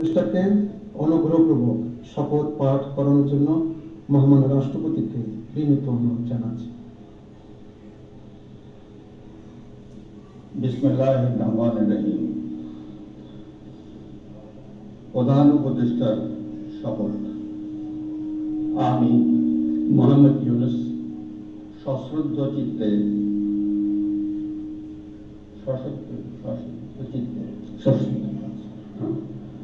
প্রতিষ্ঠাকে অনুগ্রহপূর্বক শপথ পাঠ করানোর জন্য মহামান্য রাষ্ট্রপতিকে বিনীত অনুরোধ জানাচ্ছি। রহিম। প্রধান উপদেষ্টার শপথ। আমি মোহাম্মদ ইউনুস, সশ্রদ্ধ চিত্তে, সশক্ত চিত্তে সশ্রদ্ধ